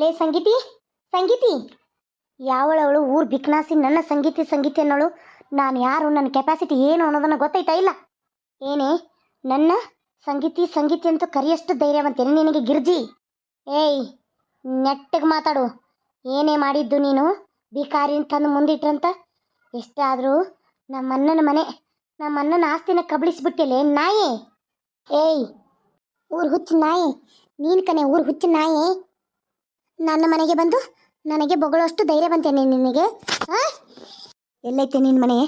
ಲೇ ಸಂಗೀತಿ ಸಂಗೀತಿ. ಯಾವಳವಳು ಊರು ಬಿಕ್ನಾಸಿ ನನ್ನ ಸಂಗೀತಿ ಸಂಗೀತಿ ಅನ್ನೋಳು? ನಾನು ಯಾರು ನನ್ನ ಕೆಪಾಸಿಟಿ ಏನು ಅನ್ನೋದನ್ನು ಗೊತ್ತಾಯ್ತಾ ಇಲ್ಲ. ಏನೇ, ನನ್ನ ಸಂಗೀತಿ ಸಂಗೀತಿ ಅಂತ ಕರಿಯಷ್ಟು ಧೈರ್ಯವಂತೇನೆ ನಿನಗೆ ಗಿರ್ಜಿ? ಏಯ್, ನೆಟ್ಟಗೆ ಮಾತಾಡು. ಏನೇ ಮಾಡಿದ್ದು ನೀನು? ಬಿಕಾರಿ ತಂದು ಮುಂದಿಟ್ರಂತ? ಎಷ್ಟಾದರೂ ನಮ್ಮ ಅಣ್ಣನ ಮನೆ ನಮ್ಮ ಅಣ್ಣನ ಆಸ್ತಿನ ಕಬಳಿಸ್ಬಿಟ್ಟಿಲೆ ನಾಯಿ? ಏಯ್, ಊರು ಹುಚ್ಚು ನಾಯಿ. ನೀನು ಕಣೆ, ಊರು ಹುಚ್ಚು ನಾಯಿ. ನನ್ನ ಮನೆಗೆ ಬಂದು ನನಗೆ ಬೊಗಳಷ್ಟು ಧೈರ್ಯ ಬಂತೇನೆ ನಿನಗೆ. ಹಾಂ ಎಲ್ಲೈತೆ ನಿನ್ನ ಮನೆ?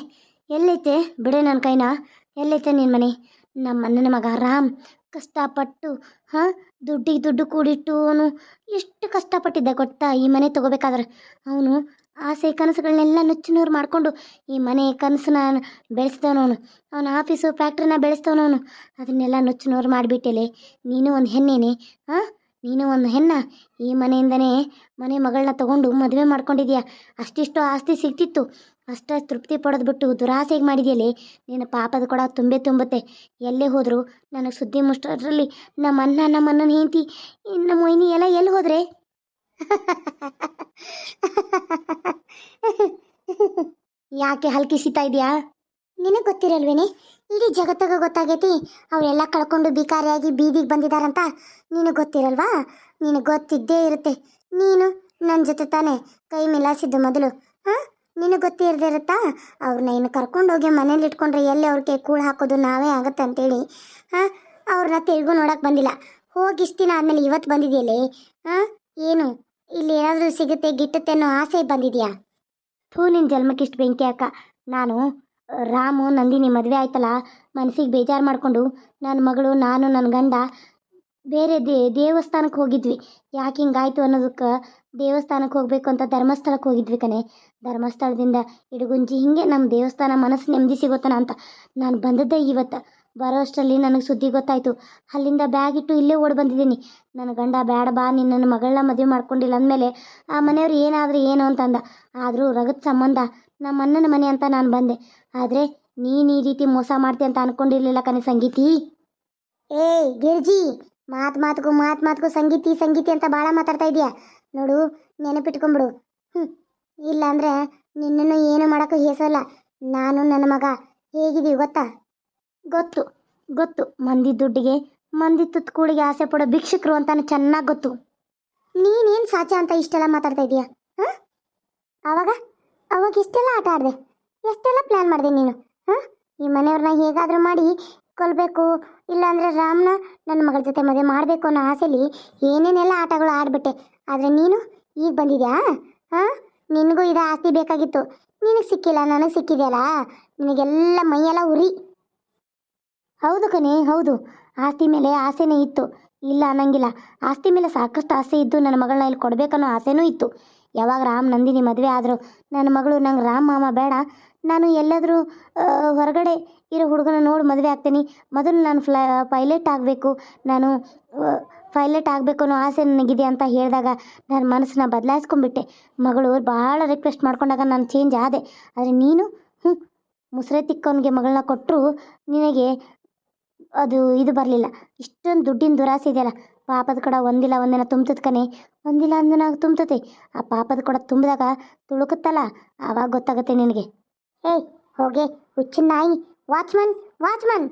ಎಲ್ಲೈತೆ? ಬಿಡೆ ನನ್ನ ಕೈನ. ಎಲ್ಲೈತೆ ನಿನ್ನ ಮನೆ? ನಮ್ಮ ಅಣ್ಣನ ಮಗ ರಾಮ್ ಕಷ್ಟಪಟ್ಟು, ಹಾಂ, ದುಡ್ಡಿಗೆ ದುಡ್ಡು ಕೂಡಿಟ್ಟು ಅವನು ಎಷ್ಟು ಕಷ್ಟಪಟ್ಟಿದ್ದೆ ಗೊತ್ತಾ? ಈ ಮನೆ ತಗೋಬೇಕಾದ್ರೆ. ಅವನು ಆಸೆ ಕನಸುಗಳನ್ನೆಲ್ಲ ನುಚ್ಚುನೂರು ಮಾಡಿಕೊಂಡು ಈ ಮನೆ ಕನಸನ್ನ ಬೆಳೆಸ್ದವನವನು ಅವನ. ಆಫೀಸು ಫ್ಯಾಕ್ಟ್ರಿನ ಬೆಳೆಸ್ದವನವನು ಅದನ್ನೆಲ್ಲ ನುಚ್ಚುನೂರು ಮಾಡಿಬಿಟ್ಟೆಲೆ. ನೀನು ಒಂದು ಹೆಣ್ಣೇನೆ, ಹಾಂ? ನೀನು ಒಂದು ಹೆಣ್ಣ, ಈ ಮನೆಯಿಂದನೇ ಮನೆ ಮಗಳನ್ನ ತಗೊಂಡು ಮದುವೆ ಮಾಡ್ಕೊಂಡಿದ್ಯಾ? ಅಷ್ಟಿಷ್ಟು ಆಸ್ತಿ ಸಿಗ್ತಿತ್ತು. ಅಷ್ಟ ತೃಪ್ತಿ ಪಡೆದು ಬಿಟ್ಟು ದುರಾಸೆಗೆ ಮಾಡಿದೆಯಲ್ಲಿ ನಿನ್ನ ಪಾಪದ ಕೊಡ ತುಂಬೆ ತುಂಬುತ್ತೆ. ಎಲ್ಲೇ ಹೋದ್ರು ನನಗೆ ಸುದ್ದಿ ಮುಷ್ಟರಲ್ಲಿ ನಮ್ಮ ಅಣ್ಣ ನಮ್ಮ ಅಣ್ಣನ ಹೆಂಡತಿ, ನಮ್ಮ ಮೊಯ್ನಿ ಎಲ್ಲ ಎಲ್ಲಿ ಹೋದ್ರೆ? ಯಾಕೆ ಹಲ್ಕಿಸಿತಾ ಇದೆಯಾ? ನಿನಗೆ ಗೊತ್ತಿರಲ್ವೇನೆ? ಇಡೀ ಜಗತ್ತಾಗ ಗೊತ್ತಾಗೈತಿ ಅವರೆಲ್ಲ ಕಳ್ಕೊಂಡು ಬಿಕಾರಿಯಾಗಿ ಬೀದಿಗೆ ಬಂದಿದ್ದಾರಂತ ನಿನಗೆ ಗೊತ್ತಿರಲ್ವಾ? ನಿನಗೆ ಗೊತ್ತಿದ್ದೇ ಇರುತ್ತೆ. ನೀನು ನನ್ನ ಜೊತೆ ತಾನೇ ಕೈ ಮಿಲಾಯಿಸಿದ್ದು ಮೊದಲು. ಹಾಂ? ನಿನಗೆ ಗೊತ್ತಿರದೇ ಇರುತ್ತಾ? ಅವ್ರನ್ನ ಇನ್ನು ಕರ್ಕೊಂಡೋಗಿ ಮನೇಲಿ ಇಟ್ಕೊಂಡ್ರೆ ಎಲ್ಲಿ ಅವ್ರಿಗೆ ಕೂಳು ಹಾಕೋದು ನಾವೇ ಆಗುತ್ತೆ ಅಂತೇಳಿ. ಹಾಂ? ಅವ್ರನ್ನ ತಿರುಗು ನೋಡೋಕೆ ಬಂದಿಲ್ಲ. ಹೋಗಿ ಇಷ್ಟು ದಿನ ಆದಮೇಲೆ ಇವತ್ತು ಬಂದಿದೆಯಲ್ಲೇ? ಹಾಂ? ಏನು? ಇಲ್ಲಿ ಏನಾದರೂ ಸಿಗುತ್ತೆ ಗಿಟ್ಟುತ್ತೆ ಅನ್ನೋ ಆಸೆ ಬಂದಿದೆಯಾ? ಥೂ ನಿನ್ನ ಜನ್ಮಕ್ಕಿಷ್ಟು ಬೆಂಕಿ ಅಕ್ಕ ನಾನು ರಾಮು, ನಂದಿನಿ ಮದುವೆ ಆಯ್ತಲ್ಲ? ಮನಸ್ಸಿಗೆ ಬೇಜಾರು ಮಾಡಿಕೊಂಡು ನನ್ನ ಮಗಳು, ನಾನು ನನ್ನ ಗಂಡ ಬೇರೆ ದೇ ದೇವಸ್ಥಾನಕ್ಕೆ ಹೋಗಿದ್ವಿ. ಯಾಕೆ ಹಿಂಗಾಯ್ತು ಅನ್ನೋದಕ್ಕೆ ದೇವಸ್ಥಾನಕ್ಕೆ ಹೋಗಬೇಕು ಅಂತ ಧರ್ಮಸ್ಥಳಕ್ಕೆ ಹೋಗಿದ್ವಿ ಕಣೆ. ಧರ್ಮಸ್ಥಳದಿಂದ ಇಡಗುಂಜಿ ಹಿಂಗೆ ನಮ್ಮ ದೇವಸ್ಥಾನ ಮನಸ್ಸು ನೆಮ್ಮದಿ ಸಿಗುತ್ತಾನ ಅಂತ ನಾನು ಬಂದದ್ದೇ ಇವತ್ತು. ಬರೋ ಅಷ್ಟರಲ್ಲಿ ನನಗೆ ಸುದ್ದಿ ಗೊತ್ತಾಯಿತು. ಅಲ್ಲಿಂದ ಬ್ಯಾಗ್ ಇಟ್ಟು ಇಲ್ಲೇ ಓಡಿ ಬಂದಿದ್ದೀನಿ. ನನ್ನ ಗಂಡ ಬ್ಯಾಡ ಬಾ, ನೀನು ನನ್ನ ಮಗಳನ್ನ ಮದುವೆ ಮಾಡ್ಕೊಂಡಿಲ್ಲ ಅಂದಮೇಲೆ ಆ ಮನೆಯವ್ರು ಏನಾದರೂ ಏನು ಅಂತಂದ ಆದರೂ ರಗದ ಸಂಬಂಧ ನಮ್ಮ ಅಣ್ಣನ ಮನೆ ಅಂತ ನಾನು ಬಂದೆ. ಆದರೆ ನೀನು ಈ ರೀತಿ ಮೋಸ ಮಾಡ್ತೀಯ ಅಂತ ಅನ್ಕೊಂಡಿರ್ಲಿಲ್ಲ ಕಣೆ ಸಂಗೀತಿ. ಏಯ್, ಗಿರ್ಜಿ, ಮಾತು ಮಾತುಗೂ ಮಾತು ಮಾತುಗೂ ಸಂಗೀತಿ ಸಂಗೀತಿ ಅಂತ ಭಾಳ ಮಾತಾಡ್ತಾ ಇದೀಯಾ. ನೋಡು, ನೆನಪಿಟ್ಕೊಂಬಿಡು. ಹ್ಞೂ ಇಲ್ಲಾಂದರೆ ನಿನ್ನನ್ನು ಏನು ಮಾಡೋಕ್ಕೂ ಹೇಸಲ್ಲ. ನಾನು ನನ್ನ ಮಗ. ಹೇಗಿದ್ದೀವಿ ಗೊತ್ತಾ? ಗೊತ್ತು ಗೊತ್ತು. ಮಂದಿ ದುಡ್ಡಿಗೆ ಮಂದಿ ತುತ್ಕೂಳಿಗೆ ಆಸೆ ಪಡೋ ಭಿಕ್ಷಕರು ಅಂತಾನೆ ಚೆನ್ನಾಗಿ ಗೊತ್ತು. ನೀನೇನು ಸಾಚ ಅಂತ ಇಷ್ಟೆಲ್ಲ ಮಾತಾಡ್ತಾ ಇದೀಯ? ಹಾಂ? ಆವಾಗ ಅವಾಗ ಇಷ್ಟೆಲ್ಲ ಆಟ ಆಡಿದೆ. ಎಷ್ಟೆಲ್ಲ ಪ್ಲ್ಯಾನ್ ಮಾಡಿದೆ ನೀನು, ಹಾಂ? ಈ ಮನೆಯವ್ರನ್ನ ಹೇಗಾದರೂ ಮಾಡಿ ಕೊಲ್ಲಬೇಕು ಇಲ್ಲಾಂದರೆ ರಾಮ್ನ ನನ್ನ ಮಗಳ ಜೊತೆ ಮದುವೆ ಮಾಡಬೇಕು ಅನ್ನೋ ಆಸೆಲಿ ಏನೇನೆಲ್ಲ ಆಟಗಳು ಆಡಿಬಿಟ್ಟೆ. ಆದರೆ ನೀನು ಈಗ ಬಂದಿದ್ಯಾ? ಹಾಂ? ನಿನಗೂ ಇದು ಆಸ್ತಿ ಬೇಕಾಗಿತ್ತು. ನಿನಗೆ ಸಿಕ್ಕಿಲ್ಲ, ನನಗೆ ಸಿಕ್ಕಿದೆಯಲ್ಲ? ನಿನಗೆಲ್ಲ ಮೈಯೆಲ್ಲ ಉರಿ. ಹೌದು ಕಣೆ, ಹೌದು. ಆಸ್ತಿ ಮೇಲೆ ಆಸೆನೇ ಇತ್ತು. ಇಲ್ಲ ಅನ್ನಂಗಿಲ್ಲ. ಆಸ್ತಿ ಮೇಲೆ ಸಾಕಷ್ಟು ಆಸೆ ಇದ್ದು ನನ್ನ ಮಗಳನ್ನ ಇಲ್ಲಿ ಕೊಡಬೇಕನ್ನೋ ಆಸೆನೂ ಇತ್ತು. ಯಾವಾಗ ರಾಮ್ ನಂದಿನಿ ಮದುವೆ ಆದರು ನನ್ನ ಮಗಳು ನಂಗೆ ರಾಮ್ ಮಾಮ ಬೇಡ. ನಾನು ಎಲ್ಲಾದರೂ ಹೊರಗಡೆ ಇರೋ ಹುಡುಗನ ನೋಡಿ ಮದುವೆ ಆಗ್ತೀನಿ. ಮೊದಲು ನಾನು ಫ್ಲೈ, ಪೈಲಟ್ ಆಗಬೇಕು. ನಾನು ಪೈಲಟ್ ಆಗಬೇಕು ಅನ್ನೋ ಆಸೆ ನನಗಿದೆ ಅಂತ ಹೇಳಿದಾಗ ನನ್ನ ಮನಸ್ಸನ್ನ ಬದಲಾಯಿಸ್ಕೊಂಡ್ಬಿಟ್ಟೆ. ಮಗಳು ಭಾಳ ರಿಕ್ವೆಸ್ಟ್ ಮಾಡ್ಕೊಂಡಾಗ ನಾನು ಚೇಂಜ್ ಆದೆ. ಆದರೆ ನೀನು ಹ್ಞೂ ಮುಸ್ರೆ ತಿಕ್ಕವನಿಗೆ ಮಗಳನ್ನ ಕೊಟ್ಟರು ನಿನಗೆ ಅದು ಇದು ಬರಲಿಲ್ಲ. ಇಷ್ಟೊಂದು ದುಡ್ಡಿನ ದುರಾಸೆ ಇದೆಯಲ್ಲ ಪಾಪದ ಕೊಡ ಒಂದಿಲ್ಲ, ಒಂದಿನ ತುಂಬ್ತದ ಕಣೆ. ಒಂದಿಲ್ಲ, ಒಂದಿನ ತುಂಬ್ತತೆ ಆ ಪಾಪದ ಕೊಡ ತುಂಬಿದಾಗ ತುಳುಕುತ್ತಲ್ಲ, ಆವಾಗ ಗೊತ್ತಾಗುತ್ತೆ ನಿನಗೆ. ಏಯ್ ಹೋಗೆ, ಹುಚ್ಚಿನ ನಾಯಿ. Watchman watchman.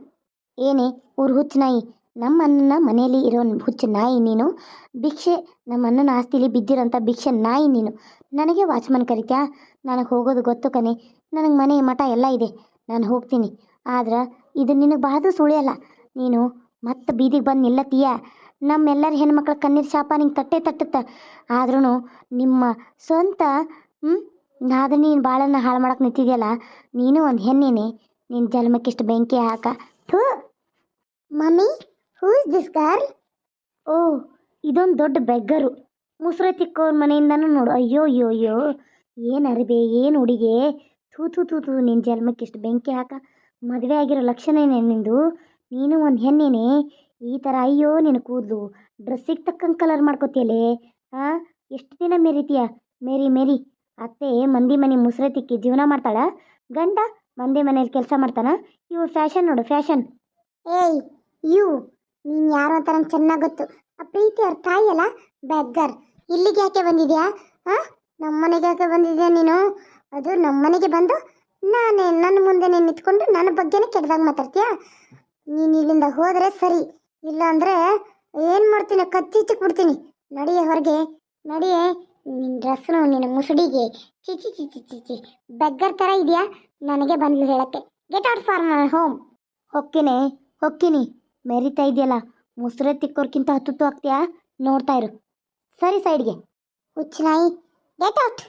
ಏನೇ, ಊರು ಹುಚ್ಚು ನಾಯಿ. ನಮ್ಮ ಅಣ್ಣನ ಮನೆಯಲ್ಲಿ ಇರೋ ಹುಚ್ಚು ನಾಯಿ ನೀನು. ಭಿಕ್ಷೆ ನಮ್ಮ ಅಣ್ಣನ ಆಸ್ತಿಲಿ ಬಿದ್ದಿರೋಂಥ ಭಿಕ್ಷೆ ನಾಯಿ ನೀನು. ನನಗೆ ವಾಚ್ಮನ್ ಕರಿತ್ಯಾ? ನನಗೆ ಹೋಗೋದು ಗೊತ್ತು ಕಣೆ. ನನಗೆ ಮನೆ ಮಠ ಎಲ್ಲ ಇದೆ. ನಾನು ಹೋಗ್ತೀನಿ. ಆದ್ರೆ, ಇದು ನಿನಗೆ ಬಹಳ ಸುಳಿಯಲ್ಲ ನೀನು ಮತ್ತೆ ಬೀದಿಗೆ ಬಂದು ನಿಲ್ಲತ್ತೀಯ? ನಮ್ಮೆಲ್ಲರ ಹೆಣ್ಮಕ್ಳ ಕಣ್ಣೀರು ಶಾಪ ನಿಂಗೆ ತಟ್ಟೆ ತಟ್ಟುತ್ತೆ. ಆದ್ರೂ ನಿಮ್ಮ ಸ್ವಂತ ಹ್ಞೂ ಆದ್ರೆ ನೀನು ಭಾಳನ್ನ ಹಾಳು ಮಾಡಕ್ಕೆ ನಿಂತಿದ್ಯಲ್ಲ, ನೀನು ಒಂದು ಹೆಣ್ಣೇನೆ. ನಿನ್ನ ಜನ್ಮಕ್ಕಿಷ್ಟು ಬೆಂಕಿ ಹಾಕ. ಮಮ್ಮಿ ಹೂಸ್ ದಿಸ್ ಗರ್ಲ್ ಓ, ಇದೊಂದು ದೊಡ್ಡ ಬೆಗ್ಗರು. ಮುಸ್ರೆ ತಿಕ್ಕೋರ್ ಮನೆಯಿಂದನೂ ನೋಡು. ಅಯ್ಯೋ ಅಯ್ಯೋ ಅಯ್ಯೋ. ಏನು ಅರಿಬೆ, ಏನು ಹುಡುಗೆ ಥೂ ಥೂ ಥೂ ಥೂ ನಿನ್ನ ಜನ್ಮಕ್ಕಿಷ್ಟು ಬೆಂಕಿ ಹಾಕ. ಮದುವೆ ಆಗಿರೋ ಲಕ್ಷಣ ನಿಂದು. ನೀನು ಒಂದು ಹೆಣ್ಣೇನೆ. ಈ ಥರ ಅಯ್ಯೋ ನಿನ್ನ ಕೂದಲು ಡ್ರೆಸ್ಸಿಗೆ ತಕ್ಕಂಗೆ ಕಲರ್ ಮಾಡ್ಕೋತಿಯಲ್ಲೇ? ಹಾಂ ಎಷ್ಟು ದಿನ ಮೆರಿತೀಯ? ಮೇರಿ ಮೇರಿ. ಅತ್ತೆ ಮಂದಿ ಮನೆ ಮುಸ್ರೆ ತಿಕ್ಕಿ ಜೀವನ ಮಾಡ್ತಾಳ? ಗಂಡ ಮಂದಿ ಮನೇಲಿ ಕೆಲಸ ಮಾಡ್ತಾನ? ಇವು ಫ್ಯಾಷನ್ ನೋಡು, ಫ್ಯಾಷನ್. ಏಯ್ ಯು ನೀನು ಯಾರು ಅಂತ ನಂಗೆ ಚೆನ್ನಾಗಿ ಗೊತ್ತು. ಆ ಪ್ರೀತಿ ಅವ್ರ ತಾಯಿಯಲ್ಲ ಬೆಗ್ಗರ್. ಇಲ್ಲಿಗೆ ಯಾಕೆ ಬಂದಿದ್ಯಾ? ಹಾಂ ನಮ್ಮನೆಗೆ ಯಾಕೆ ಬಂದಿದ್ಯಾ ನೀನು? ಅದು ನಮ್ಮನೆಗೆ ಬಂದು ನಾನೇ ನನ್ನ ಮುಂದೆ ನಿಂತ್ಕೊಂಡು ನನ್ನ ಬಗ್ಗೆನೇ ಕೆಟ್ಟದಾಗ ಮಾತಾಡ್ತೀಯಾ? ನೀನು ಇಲ್ಲಿಂದ ಹೋದರೆ ಸರಿ. ಇಲ್ಲ ಅಂದ್ರೆ ಏನು ಮಾಡ್ತೀನಿ? ಕತ್ತಿಚ್ಚಕ್ಕೆ ಬಿಡ್ತೀನಿ. ನಡಿಯೇ ಹೊರಗೆ ನಡಿಯೇ. ನಿನ್ನ ಡ್ರೆಸ್ನು ನಿನ್ನ ಮುಸುಡಿಗೆ. ಚಿಚಿ ಚಿಚಿ ಚಿಚಿ ಬೆಗ್ಗರ್ ಥರ ಇದೆಯಾ? ನನಗೆ ಬಂದ್ಲು ಹೇಳಕ್ಕೆ. Get out for my home ಹೊಕ್ಕಿನಿ ಹೊಕ್ಕಿನಿ ಮೆರಿತಾ ಇದೆಯಲ್ಲ ಮುಸುರೆ ತಿಕ್ಕೋರ್ಕಿಂತ ಹತ್ತುತ್ತು ಆಗ್ತೀಯಾ? ನೋಡ್ತಾ ಇರು. ಸರಿ ಸೈಡ್ಗೆ. ಹುಚ್ಚು ನಾಯಿ. ಗೆಟ್ ಔಟ್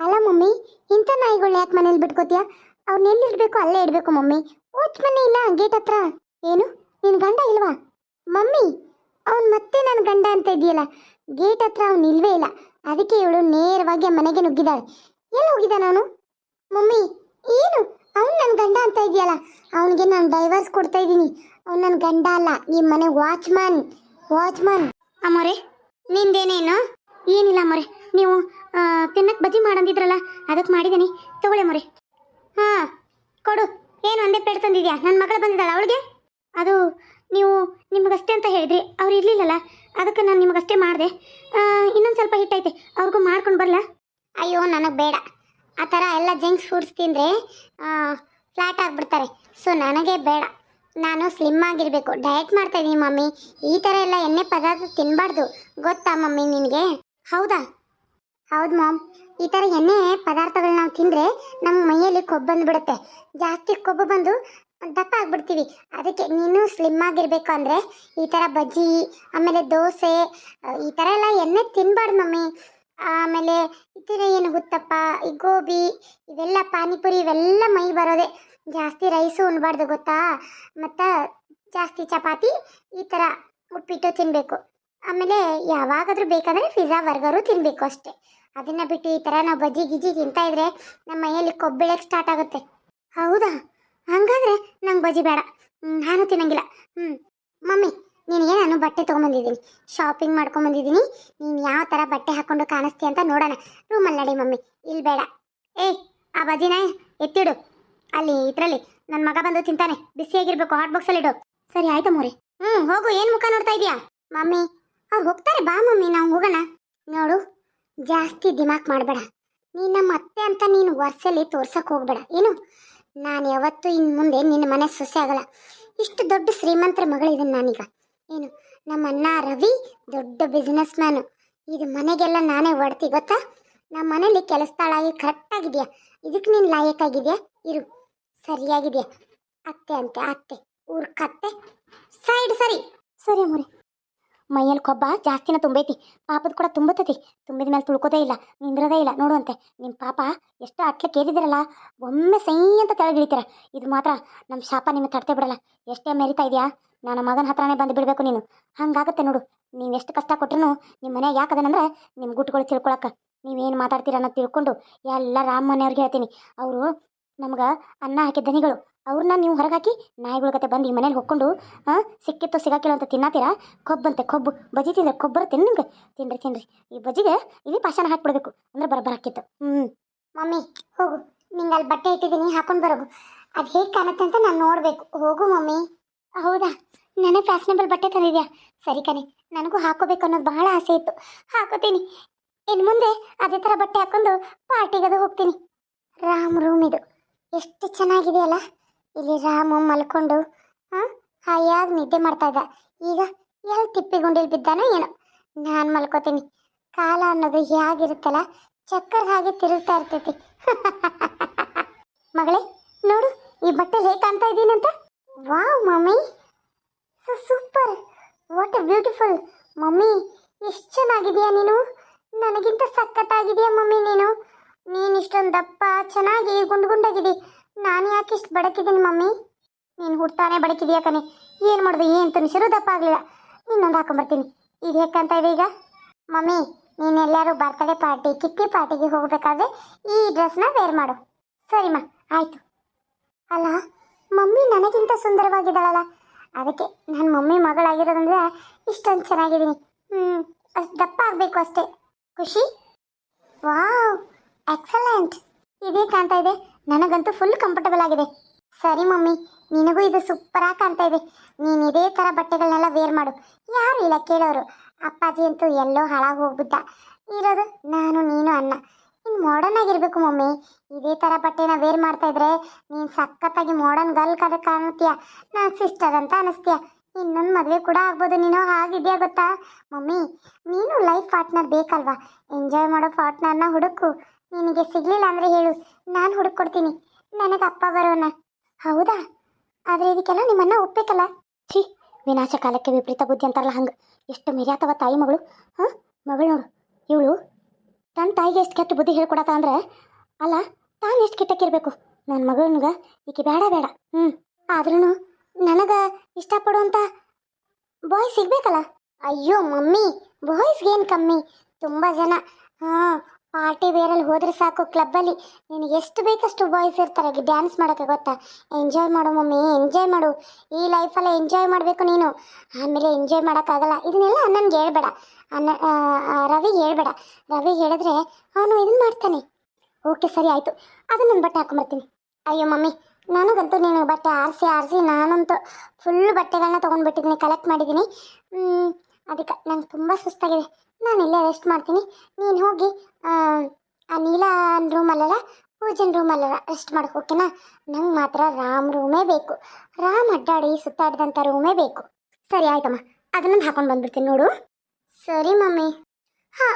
ಅಲ್ಲ ಮಮ್ಮಿ ಇಂಥ ನಾಯಿಗಳು ಯಾಕೆ ಮನೇಲಿ ಬಿಟ್ಕೋತೀಯ? ಅವ್ರನ್ನ ಎಲ್ಲಿಡ್ಬೇಕು ಅಲ್ಲೇ ಇಡಬೇಕು ಮಮ್ಮಿ. ವಾಚ್ ಮನೆ ಇಲ್ಲ ಗೇಟ್ ಹತ್ರ. ಏನು? ನಿನ್ನ ಗಂಡ ಇಲ್ವಾ? ಮಮ್ಮಿ, ಅವ್ನು ಮತ್ತೆ ನನ್ನ ಗಂಡ ಅಂತ ಇದೆಯಲ್ಲ ಗೇಟ್ ಹತ್ರ ಅವ್ನು ನಿಲ್ವೇ ಇಲ್ಲ. ಅದಕ್ಕೆ ಇವಳು ನೇರವಾಗಿ ಮನೆಗೆ ನುಗ್ಗಿದಾಳೆ. ಎಲ್ಲಿ ಹೋಗಿದ್ದಾನ ಅವನು ಮಮ್ಮಿ, ಏನು? ಅವ್ನು ನನ್ನ ಗಂಡ ಅಂತ ಇದೆಯಲ್ಲ ಅವನಿಗೆ ನಾನು ಡೈವರ್ಸ್ ಕೊಡ್ತಾ ಇದ್ದೀನಿ. ಅವ್ನು ನನ್ನ ಗಂಡ ಅಲ್ಲ ನಿಮ್ಮ ಮನೆ ವಾಚ್ಮನ್ ವಾಚ್ಮನ್ ಅಮ್ಮೋರೆ, ನಿಂದೇನೇನು? ಏನಿಲ್ಲ ಅಮ್ಮೋರೆ, ನೀವು ತಿನ್ನಕ್ಕೆ ಬಜ್ಜಿ ಮಾಡಂದಿದ್ರಲ್ಲ, ಅದಕ್ಕೆ ಮಾಡಿದ್ದೀನಿ. ತಗೊಳ್ಳಿ ಅಮ್ಮೋರೆ. ಹಾಂ, ಕೊಡು. ಏನು, ಒಂದೇ ಪ್ಲೇಟ್ ತಂದಿದ್ಯಾ? ನನ್ನ ಮಗಳು ಬಂದಿದ್ದಾಳ ಅವಳಿಗೆ? ಅದು ನೀವು ನಿಮಗಷ್ಟೇ ಅಂತ ಹೇಳಿದ್ರಿ, ಅವ್ರು ಇರಲಿಲ್ಲಲ್ಲ, ಅದಕ್ಕೆ ನಾನು ನಿಮಗಷ್ಟೇ ಮಾಡಿದೆ. ಇನ್ನೊಂದು ಸ್ವಲ್ಪ ಹಿಟ್ಟೈತೆ, ಅವ್ರಿಗೂ ಮಾಡ್ಕೊಂಡು ಬರಲ್ಲ ಅಯ್ಯೋ, ನನಗೆ ಬೇಡ. ಆ ಥರ ಎಲ್ಲ ಜಂಕ್ಸ್ ಫುಡ್ಸ್ ತಿಂದರೆ ಫ್ಲಾಟ್ ಆಗಿಬಿಡ್ತಾರೆ. ಸೊ, ನನಗೆ ಬೇಡ. ನಾನು ಸ್ಲಿಮ್ ಆಗಿರಬೇಕು. ಡಯಟ್ ಮಾಡ್ತಾ ಇದ್ದೀನಿ ಮಮ್ಮಿ. ಈ ಥರ ಎಲ್ಲ ಎಣ್ಣೆ ಪದಾರ್ಥ ತಿನ್ನಬಾರ್ದು ಗೊತ್ತಾ ಮಮ್ಮಿ ನಿನಗೆ? ಹೌದಾ? ಹೌದು ಮಾಮ್. ಈ ಥರ ಎಣ್ಣೆ ಪದಾರ್ಥಗಳನ್ನ ನಾವು ತಿಂದರೆ ನಮ್ಮ ಮೈಯಲ್ಲಿ ಕೊಬ್ಬು ಬಂದುಬಿಡುತ್ತೆ. ಜಾಸ್ತಿ ಕೊಬ್ಬು ಬಂದು ದಪ್ಪ ಆಗಿಬಿಡ್ತೀವಿ ಅದಕ್ಕೆ ನೀನು ಸ್ಲಿಮ್ ಆಗಿರಬೇಕು ಅಂದರೆ ಈ ಥರ ಬಜ್ಜಿ, ಆಮೇಲೆ ದೋಸೆ ಈ ಥರ ಎಲ್ಲ ಎಣ್ಣೆ ತಿನ್ನಬಾರ್ದು ಮಮ್ಮಿ. ಆಮೇಲೆ ಇತರ ಏನು ಗೊತ್ತಪ್ಪ ಈ ಗೋಬಿ, ಇವೆಲ್ಲ ಪಾನಿಪುರಿ ಇವೆಲ್ಲ ಮೈ ಬರೋದೆ. ಜಾಸ್ತಿ ರೈಸು ಉಣ್ಬಾರ್ದು ಗೊತ್ತಾ? ಮತ್ತು ಜಾಸ್ತಿ ಚಪಾತಿ ಈ ಥರ ಉಪ್ಪಿಟ್ಟು ತಿನ್ನಬೇಕು ಆಮೇಲೆ ಯಾವಾಗಾದರೂ ಬೇಕಾದರೆ ಪಿಜ್ಜಾ ಬರ್ಗರು ತಿನ್ನಬೇಕು ಅಷ್ಟೇ. ಅದನ್ನು ಬಿಟ್ಟು ಈ ಥರ ನಾವು ಬಜ್ಜಿ, ಗಿಜ್ಜಿ ತಿಂತಾ ಇದ್ರೆ ನಮ್ಮ ಮೈಯಲ್ಲಿ ಕೊಬ್ಬೆಳಕ್ಕೆ ಸ್ಟಾರ್ಟ್ ಆಗುತ್ತೆ. ಹೌದಾ? ಹಂಗಾದ್ರೆ ನಂಗೆ ಬಜಿ ಬೇಡ. ನಾನು ತಿನ್ನಂಗಿಲ್ಲ. ಹ್ಞೂ ಮಮ್ಮಿ ನಿನಗೆ ನಾನು ಬಟ್ಟೆ ತೊಗೊಂಬಂದಿದ್ದೀನಿ? ಶಾಪಿಂಗ್ ಮಾಡ್ಕೊಂಬಂದಿದ್ದೀನಿ. ನೀನು ಯಾವ ಥರ ಬಟ್ಟೆ ಹಾಕ್ಕೊಂಡು ಕಾಣಿಸ್ತೀಯ ಅಂತ ನೋಡೋಣ. ರೂಮಲ್ಲಿ ನಡಿ ಮಮ್ಮಿ. ಇಲ್ಲಿ ಬೇಡ. ಏಯ್ ಆ ಬಜಿನ ಎತ್ತಿಡು. ಅಲ್ಲಿ, ಇದರಲ್ಲಿ. ನನ್ನ ಮಗ ಬಂದು ತಿಂತಾನೆ. ಬಿಸಿಯಾಗಿರ್ಬೇಕು ಹಾಟ್ ಬಾಕ್ಸಲ್ಲಿ ಇಡು ಸರಿ, ಆಯ್ತು ಮೋರಿ. ಹ್ಞೂ ಹೋಗು, ಏನು ಮುಖ ನೋಡ್ತಾ ಇದೀಯಾ? ಮಮ್ಮಿ, ಅವ್ರು ಹೋಗ್ತಾರೆ, ಬಾ ಮಮ್ಮಿ, ನಾವು ಹೋಗೋಣ. ನೋಡು, ಜಾಸ್ತಿ ದಿಮಾಕ್ ಮಾಡಬೇಡ. ನೀನು ನಮ್ಮ ಅತ್ತೆ ಅಂತ ನೀನು ವರ್ಷಲ್ಲಿ ತೋರ್ಸಕ್ಕೆ ಹೋಗ್ಬೇಡ. ಏನು? ನಾನು ಯಾವತ್ತೂ ಇನ್ನು ಮುಂದೆ ನಿನ್ನ ಮನೆ ಸೊಸೆ ಆಗಲ್ಲ. ಇಷ್ಟು ದೊಡ್ಡ ಶ್ರೀಮಂತರ ಮಗಳಿದ್ದೀನಿ ನಾನೀಗ. ಏನು, ನಮ್ಮ ಅಣ್ಣ ರವಿ ದೊಡ್ಡ ಬಿಸ್ನೆಸ್ ಮ್ಯಾನು ಇದು ಮನೆಗೆಲ್ಲ ನಾನೇ ಹೊಡ್ತಿ ಗೊತ್ತಾ? ನಮ್ಮ ಮನೇಲಿ ಕೆಲಸದಾಳಾಗಿ ಕರೆಕ್ಟಾಗಿದೆಯಾ ಇದಕ್ಕೆ ನೀನು ಲಾಯಕ್ಕಾಗಿದೆಯಾ ಇರು, ಸರಿಯಾಗಿದೆಯಾ? ಅತ್ತೆ ಅಂತೆ, ಅತ್ತೆ, ಊರ್ ಕತ್ತೆ. ಸೈಡ್ ಸರಿ. ಸರಿ ಅಮ್ಮರಿ. ಮೈಯಲ್ಲಿ ಕೊಬ್ಬ ಜಾಸ್ತಿನ ತುಂಬೈತಿ. ಪಾಪದ ಕೂಡ ತುಂಬತತಿ ತುಂಬಿದ ಮೇಲೆ ತುಳ್ಕೋದೇ ಇಲ್ಲ, ನಿಂದ್ರದೇ ಇಲ್ಲ. ನೋಡುವಂತೆ ನಿಮ್ಮ ಪಾಪ ಎಷ್ಟು ಅಟ್ಲೆ ಕೇರಿದಿರಲ್ಲ ಒಮ್ಮೆ ಸೈ ಅಂತ ಕೆಳಗಿಳಿತೀರ. ಇದು ಮಾತ್ರ ನಮ್ಮ ಶಾಪ ನಿಮಗೆ ತಡ್ತೆ ಬಿಡಲ್ಲ. ಎಷ್ಟೇ ಮೆರಿತಾ ಇದೆಯಾ? ನನ್ನ ಮಗನ ಹತ್ರನೇ ಬಂದು ಬಿಡಬೇಕು ನೀನು. ಹಂಗಾಗತ್ತೆ ನೋಡು. ನೀವು ಎಷ್ಟು ಕಷ್ಟ ಕೊಟ್ರು ನಿಮ್ಮ ಮನೆಯಾಗ ಯಾಕದನಂದ್ರೆ ನಿಮ್ಮ ಗುಟ್ಟುಗಳು ತಿಳ್ಕೊಳಕ್ಕೆ ನೀವೇನು ಮಾತಾಡ್ತೀರ ಅನ್ನೋದು ತಿಳ್ಕೊಂಡು ಎಲ್ಲ ರಾಮ ಮನೆಯವ್ರಿಗೆ ಹೇಳ್ತೀನಿ. ಅವರು ನಮ್ಗೆ ಅನ್ನ ಹಾಕಿದ ದನಿಗಳು. ಅವ್ರನ್ನ ನೀವು ಹೊರಗಾಕಿ ನಾಯಿಗಳ ಕತೆ ಬಂದು ಈ ಮನೇಲಿ ಹೊಕ್ಕೊಂಡು ಹಾಂ ಸಿಕ್ಕಿತ್ತು ಸಿಗಾಕಿಲ್ಲ ಅಂತ ತಿನ್ನಾತೀರಾ? ಕೊಬ್ಬಂತೆ ಕೊಬ್ಬು. ಬಜ್ಜಿ ತಿಂದ್ರೆ ಕೊಬ್ಬು ಬರುತ್ತೆ ನಿಮ್ಗೆ? ತಿನ್ರಿ ತಿನ್ರಿ. ಈ ಬಜ್ಜಿಗೆ ಇಲ್ಲಿ ಪಾಷಾಣ ಹಾಕ್ಬಿಡ್ಬೇಕು. ಅಂದ್ರೆ ಬರಬರ ಹಾಕಿತ್ತು. ಹ್ಞೂ ಮಮ್ಮಿ ಹೋಗು. ನಿಂಗೆ ಅಲ್ಲಿ ಬಟ್ಟೆ ಇಟ್ಟಿದ್ದೀನಿ ಹಾಕೊಂಡು ಬರೋಗು. ಅದು ಹೇಗೆ ಕಾಣುತ್ತೆ ಅಂತ ನಾನು ನೋಡಬೇಕು. ಹೋಗು ಮಮ್ಮಿ. ಹೌದಾ? ನನಗೆ ಫ್ಯಾಷನೇಬಲ್ ಬಟ್ಟೆ ತಂದಿದ್ಯಾ? ಸರಿ ಕಣೆ. ನನಗೂ ಹಾಕೋಬೇಕು ಅನ್ನೋದು ಬಹಳ ಆಸೆ ಇತ್ತು. ಹಾಕೋತೀನಿ. ಇನ್ನು ಮುಂದೆ ಅದೇ ಥರ ಬಟ್ಟೆ ಹಾಕೊಂಡು ಪಾರ್ಟಿಗದು ಹೋಗ್ತೀನಿ. ರಾಮ್ ರೂಮ್ ಇದು. ಎಷ್ಟು ಚೆನ್ನಾಗಿದೆಯಲ್ಲ? ಇಲ್ಲಿ ರಾಮು ಮಲ್ಕೊಂಡು ಹಾಯಾಗಿ ನಿದ್ದೆ ಮಾಡ್ತಾ ಇದ್ದ. ಈಗ ಎಲ್ಲಿ ತಿಪ್ಪಿಗುಂಡಿಲಿ ಬಿದ್ದಾನೋ ಏನೋ? ನಾನು ಮಲ್ಕೋತೀನಿ. ಕಾಲ ಅನ್ನೋದು ಹೇಗಿರುತ್ತಲ್ಲ ಚಕ್ಕರ್ ಹಾಗೆ ತಿರುಗ್ತಾ ಇರ್ತೈತಿ. ಮಗಳೇ, ನೋಡು, ಈ ಬಟ್ಟೆ ಹೇಗೆ ಕಾಣ್ತಾ ಇದ್ದೀನಂತ? Wow, mummy. So super what a beautiful mummy, ಎಷ್ಟು ಚೆನ್ನಾಗಿದೆಯಾ ನೀನು? ನನಗಿಂತ ಸಖತ್ತಾಗಿದೆಯಾ ಮಮ್ಮಿ ನೀನು? ನೀನು ಇಷ್ಟೊಂದು ದಪ್ಪ, ಚೆನ್ನಾಗಿ ಗುಂಡು ಗುಂಡಾಗಿದ್ದಿ. ನಾನು ಯಾಕೆ ಇಷ್ಟು ಬಡಕಿದ್ದೀನಿ ಮಮ್ಮಿ? ನೀನು ಹುಡ್ತಾನೆ ಬಡಕಿದೀಯ ಕಣೆ? ಏನು ಮಾಡಿದೆ? ಏನು ತಿನ್ಸಿರು ದಪ್ಪ ಆಗಲಿಲ್ಲ. ಇನ್ನೊಂದು ಹಾಕೊಂಬರ್ತೀನಿ. ಇದು ಹೇಗೆ ಕಾಣ್ತಾ ಇದೆ ಈಗ? ಮಮ್ಮಿ, ನೀನೆಲ್ಲರೂ ಬರ್ತಡೇ ಪಾರ್ಟಿ ಕಿಟ್ಟಿ ಪಾರ್ಟಿಗೆ ಹೋಗಬೇಕಾದ್ರೆ ಈ ಡ್ರೆಸ್ನ ವೇರ್ ಮಾಡು. ಸರಿಮ್ಮ, ಆಯಿತು. ಅಲ್ಲ, ಮಮ್ಮಿ ನನಗಿಂತ ಸುಂದರವಾಗಿದ್ದಾಳಲ್ಲ? ಅದಕ್ಕೆ ನನ್ನ ಮಮ್ಮಿ ಮಗಳಾಗಿರೋದಂದ್ರೆ ಇಷ್ಟೊಂದು ಚೆನ್ನಾಗಿದ್ದೀನಿ. ಹ್ಞೂ ಅಷ್ಟು ದಪ್ಪ ಆಗಬೇಕು ಅಷ್ಟೇ. ಖುಷಿ? Wow, excellent. ಇದೇ ಕಾಣ್ತಾ ಇದೆ. ನನಗಂತೂ ಫುಲ್ ಕಂಫರ್ಟಬಲ್ ಆಗಿದೆ. ಸರಿ ಮಮ್ಮಿ, ನಿನಗೂ ಇದು ಸೂಪರಾಗಿ ಕಾಣ್ತಾ ಇದೆ. ನೀನು ಇದೇ ಥರ ಬಟ್ಟೆಗಳನ್ನೆಲ್ಲ ವೇರ್ ಮಾಡು. ಯಾರು ಇಲ್ಲ ಕೇಳೋರು. ಅಪ್ಪಾಜಿ ಅಂತೂ ಎಲ್ಲೋ ಹಾಳಾಗಿ ಹೋಗ್ಬಿಟ್ಟ. ಇರೋದು ನಾನು, ನೀನು ಅನ್ನ ಇನ್ನು ಮಾಡರ್ನ್ ಆಗಿರ್ಬೇಕು ಮಮ್ಮಿ. ಇದೇ ಥರ ಬಟ್ಟೆನ ವೇರ್ ಮಾಡ್ತಾ ಇದ್ರೆ ನೀನು ಸಖತ್ತಾಗಿ ಮಾಡರ್ನ್ ಗರ್ಲ್ ಕದ ಕಾಣುತ್ತೀಯ? ನಾನು ಸಿಸ್ಟರ್ ಅಂತ ಅನಿಸ್ತೀಯ? ಇನ್ನೊಂದು ಮದುವೆ ಕೂಡ ಆಗ್ಬೋದು ನೀನು. ಹಾಗಿದೆಯಾ ಗೊತ್ತಾ? ಮಮ್ಮಿ, ನೀನು ಲೈಫ್ ಪಾರ್ಟ್ನರ್ ಬೇಕಲ್ವಾ? ಎಂಜಾಯ್ ಮಾಡೋ ಪಾರ್ಟ್ನರ್ನ ಹುಡುಕು. ನಿನಗೆ ಸಿಗಲಿಲ್ಲ ಅಂದರೆ ಹೇಳು. ನಾನು ಹುಡುಕೊಡ್ತೀನಿ ನನಗೆ ಅಪ್ಪ ಬರೋಣ ಹೌದಾ? ಆದರೆ ಇದಕ್ಕೆಲ್ಲ ನಿಮ್ಮನ್ನ ಒಪ್ಪಬೇಕಲ್ಲ ಛೀ, ವಿನಾಶ ಕಾಲಕ್ಕೆ ವಿಪರೀತ ಬುದ್ಧಿ ಅಂತಾರಲ್ಲ ಹಂಗೆ. ಎಷ್ಟು ಮಿರ್ಯಾತವ ತಾಯಿ ಮಗಳು. ಹಾಂ? ಮಗಳು ನೋಡು, ಇವಳು ತನ್ನ ತಾಯಿಗೆ ಎಷ್ಟು ಕೆಟ್ಟ ಬುದ್ಧಿ ಹೇಳ್ಕೊಡತ್ತ ಅಂದ್ರೆ, ಅಲ್ಲ, ತಾನು ಎಷ್ಟು ಕೆಟ್ಟಕ್ಕಿರಬೇಕು. ನನ್ನ ಮಗನಿಗೆ ಈಕೆ ಬೇಡ ಬೇಡ. ಹ್ಞೂ ಆದ್ರೂ ನನಗೆ ಇಷ್ಟಪಡುವಂಥ ಬಾಯ್ ಸಿಗ್ಬೇಕಲ್ಲ? ಅಯ್ಯೋ ಮಮ್ಮಿ ಬಾಯ್ಸ್ಗೇನು ಕಮ್ಮಿ. ತುಂಬ ಜನ. ಹಾಂ ಪಾರ್ಟಿ ವೇರಲ್ಲಿ ಹೋದ್ರೆ ಸಾಕು ಕ್ಲಬ್ಬಲ್ಲಿ ನೀನು ಎಷ್ಟು ಬೇಕಷ್ಟು ಬಾಯ್ಸ್ ಇರ್ತಾರೆ ಡ್ಯಾನ್ಸ್ ಮಾಡೋಕ್ಕೆ ಗೊತ್ತಾ? ಎಂಜಾಯ್ ಮಾಡು ಮಮ್ಮಿ ಎಂಜಾಯ್ ಮಾಡು. ಈ ಲೈಫಲ್ಲಿ ಎಂಜಾಯ್ ಮಾಡಬೇಕು ನೀನು. ಆಮೇಲೆ ಎಂಜಾಯ್ ಮಾಡೋಕ್ಕಾಗಲ್ಲ. ಇದನ್ನೆಲ್ಲ ಅಣ್ಣನಿಗೆ ಹೇಳ್ಬೇಡ. ಅನ್ನ ರವಿ ಹೇಳ್ಬೇಡ. ರವಿ ಹೇಳಿದ್ರೆ ಅವನು ಇದನ್ನು ಮಾಡ್ತಾನೆ. ಓಕೆ ಸರಿ, ಆಯಿತು. ಅದನ್ನ ನಾನು ಬಟ್ಟೆ ಹಾಕೊಂಬರ್ತೀನಿ. ಅಯ್ಯೋ ಮಮ್ಮಿ, ನನಗಂತೂ ನೀನು ಬಟ್ಟೆ ಆರಿಸಿ ಆರಿಸಿ, ನಾನಂತೂ ಫುಲ್ ಬಟ್ಟೆಗಳನ್ನ ತೊಗೊಂಡ್ಬಿಟ್ಟಿದ್ದೀನಿ ಕಲೆಕ್ಟ್ ಮಾಡಿದ್ದೀನಿ ಅದಕ್ಕೆ ನಂಗೆ ತುಂಬ ಸುಸ್ತಾಗಿದೆ. ನಾನು ಇಲ್ಲೇ ರೆಸ್ಟ್ ಮಾಡ್ತೀನಿ. ನೀನು ಹೋಗಿ ಆ, ನೀಲಾನ್ ರೂಮಲ್ಲ ಪೂಜನ್ ರೂಮಲ್ಲ ರೆಸ್ಟ್ ಮಾಡಕ್ಕೆ ಓಕೆನಾ ನಂಗೆ ಮಾತ್ರ ರಾಮ್ ರೂಮೇ ಬೇಕು. ರಾಮ್ ಅಡ್ಡಾಡಿ ಸುತ್ತಾಡಿದಂಥ ರೂಮೇ ಬೇಕು. ಸರಿ ಆಯ್ತಮ್ಮ ಅದನ್ನ ಹಾಕೊಂಡು ಬಂದ್ಬಿಡ್ತೀನಿ ನೋಡು. ಸರಿ ಮಮ್ಮಿ. ಹಾ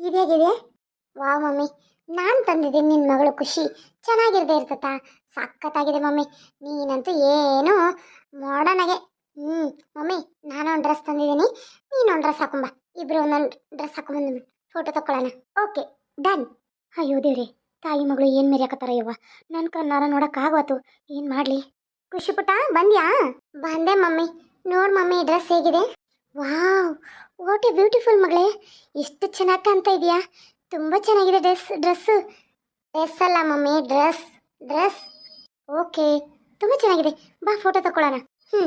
ಇದೇಗಿದೆ ವಾ ಮಮ್ಮಿ ನಾನು ತಂದಿದ್ದೀನಿ ನಿನ್ನ ಮಗಳು ಖುಷಿ. ಚೆನ್ನಾಗಿರದೆ ಇರ್ತತಾ? ಸಖತ್ತಾಗಿದೆ ಮಮ್ಮಿ. ನೀನಂತೂ ಏನು ಮಾಡರ್ನಾಗೆ ಹ್ಞೂ ಮಮ್ಮಿ ನಾನು ಒಂದು ಡ್ರೆಸ್ ತಂದಿದ್ದೀನಿ ನೀನು ಒಂದು ಡ್ರೆಸ್ ಹಾಕೊಂಬ ಇಬ್ಬರು ಒಂದೊಂದು ಡ್ರೆಸ್ ಹಾಕೊಂಬಂದು ಫೋಟೋ ತಗೊಳ್ಳೋಣ ಓಕೆ ಡನ್ ಅಯ್ಯೋ ದೇವ್ರಿ, ತಾಯಿ ಮಗಳು ಏನು ಮೆರಿಯಾಕತ್ತಾರ ಯವ್ವ. ನನ್ನ ಕಣ್ಣಾರ ನೋಡೋಕ್ಕಾಗವತ್ತು ಏನು ಮಾಡಲಿ? ಖುಷಿ ಪುಟ್ಟ? ಬಂದ್ಯಾ? ಬಂದೆ ಮಮ್ಮಿ. ನೋಡು ಮಮ್ಮಿ, ಡ್ರೆಸ್ ಹೇಗಿದೆ? ವಾವ್ ವಾಟ್ ಎ ಬ್ಯೂಟಿಫುಲ್ ಮಗಳೇ. ಎಷ್ಟು ಚೆನ್ನಾಗಿ ಕಾಣ್ತಾ ಇದೆಯಾ? ತುಂಬ ಚೆನ್ನಾಗಿದೆ ಡ್ರೆಸ್, ಡ್ರೆಸ್ಸು. ಡ್ರೆಸ್ ಅಲ್ಲ ಮಮ್ಮಿ, ಡ್ರೆಸ್ ಡ್ರೆಸ್. ಓಕೆ ತುಂಬ ಚೆನ್ನಾಗಿದೆ. ಬಾ ಫೋಟೋ ತಗೊಳ್ಳೋಣ ಹ್ಞೂ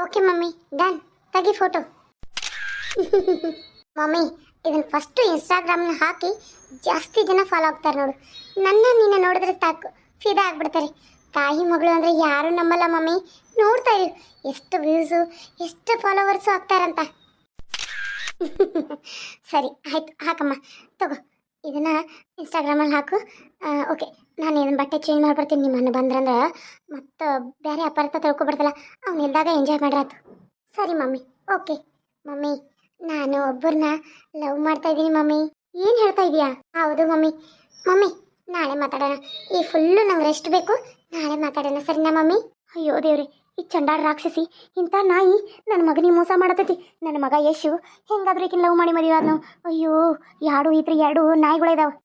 ಓಕೆ ಮಮ್ಮಿ, ಡನ್. ತೆಗಿ ಫೋಟೋ ಮಮ್ಮಿ ಇದನ್ನು ಫಸ್ಟು ಇನ್ಸ್ಟಾಗ್ರಾಮ್ನ ಹಾಕಿ ಜಾಸ್ತಿ ಜನ ಫಾಲೋ ಆಗ್ತಾರೆ ನೋಡು. ನನ್ನ ನಿನ್ನ ನೋಡಿದ್ರೆ ಸಾಕು. ಫಿದಾ ಆಗ್ಬಿಡ್ತಾರೆ. ತಾಯಿ ಮಗಳು ಅಂದರೆ ಯಾರು ನಂಬಲ್ಲ ಮಮ್ಮಿ. ನೋಡ್ತಾ ಇರು. ಎಷ್ಟು ವ್ಯೂಸು ಎಷ್ಟು ಫಾಲೋವರ್ಸು ಆಗ್ತಾರಂತ. ಸರಿ, ಆಯ್ತು. ಹಾಕಮ್ಮ. ತಗೋ. ಇದನ್ನ ಇನ್ಸ್ಟಾಗ್ರಾಮಲ್ಲಿ ಹಾಕು. ಓಕೆ ನಾನು ಇದನ್ನ ಬಟ್ಟೆ ಚೇಂಜ್ ಮಾಡ್ಬಿಡ್ತೀನಿ. ನಿಮ್ಮನ್ನು ಬಂದ್ರಂದ್ರೆ ಮತ್ತು ಬೇರೆ ಅಪಾರ್ಥ ತಿಳ್ಕೊಬಿಡ್ತಲ್ಲ ಅವ್ನು ಇದ್ದಾಗ ಎಂಜಾಯ್ ಮಾಡ್ರಾತು ಸರಿ ಮಮ್ಮಿ. ಓಕೆ ಮಮ್ಮಿ, ನಾನು ಒಬ್ಬರನ್ನ ಲವ್ ಮಾಡ್ತಾ ಇದ್ದೀನಿ ಮಮ್ಮಿ. ಏನು ಹೇಳ್ತಾ ಇದೀಯಾ? ಹೌದು ಮಮ್ಮಿ. ಮಮ್ಮಿ, ನಾಳೆ ಮಾತಾಡೋಣ. ಈ ಫುಲ್ಲು ನಂಗೆ ರೆಸ್ಟ್ ಬೇಕು. ನಾಳೆ ಮಾತಾಡೋಣ. ಸರಿನಾ ಮಮ್ಮಿ? ಅಯ್ಯೋ ದೇವ್ರಿ. ಈ ಚಂಡಾಳ ರಾಕ್ಷಸಿ, ಇಂಥ ನಾಯಿ ನನ್ನ ಮಗನಿಗೆ ಮೋಸ ಮಾಡತೈತಿ. ನನ್ನ ಮಗ ಯಶು ಹೆಂಗಾದ್ರೂ ಈಕಿನ ಲವ್ ಮಾಡಿ ಮದುವೆ ಅಯ್ಯೋ ಎರಡು ಇದ್ರೆ ಎರಡು ನಾಯಿಗಳಿದಾವೆ